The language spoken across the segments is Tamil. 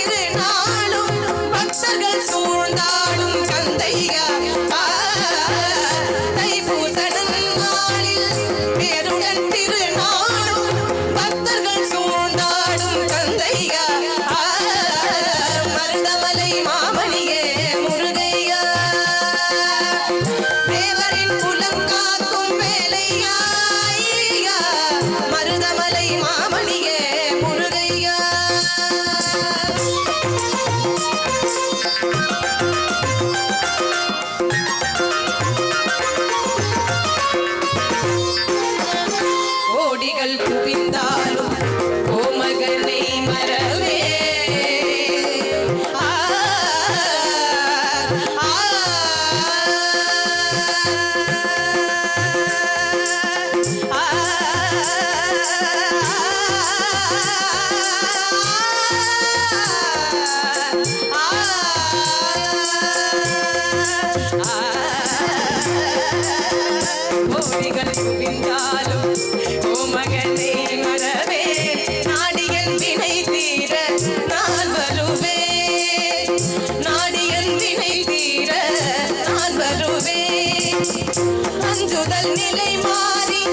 இது நாளும்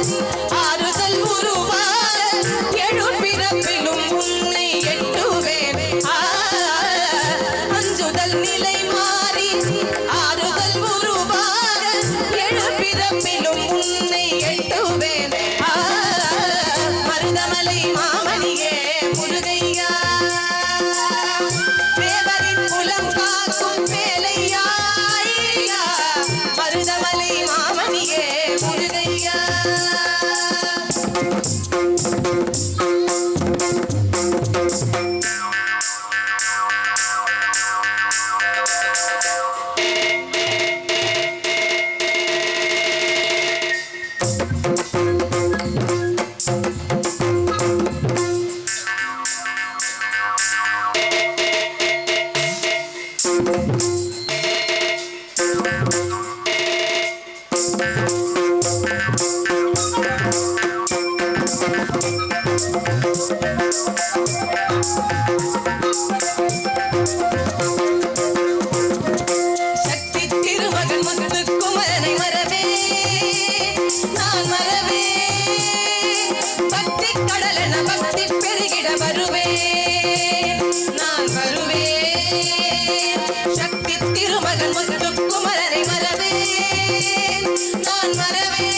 city. I அன்புக்கும் அதை மறவே. நான் மறவே. பக்தி கடலென பக்தி பெருகிட வருவே. நான் வருவே. சக்தி திருமகன் முத்துக்குமரனை மறவே. நான் மறவே.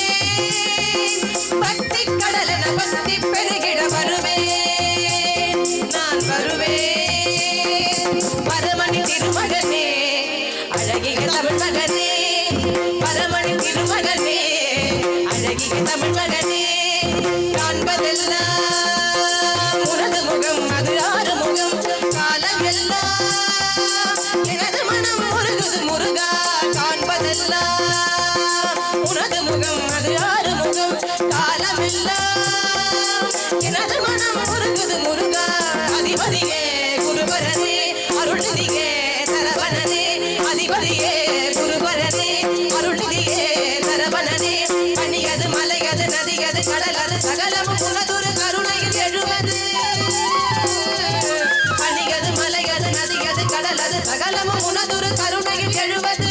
பக்தி கடலென பக்தி பெருகிட வருவே. நான் வருவே. பரமணி திருமகனே அழகிய தமிழ் மகனே. பரமணி திருமகனே அழகிய தமிழ் மகனே காண்பதெல்லாம் சகலமும் உனதொரு கருணையில் எழுவது.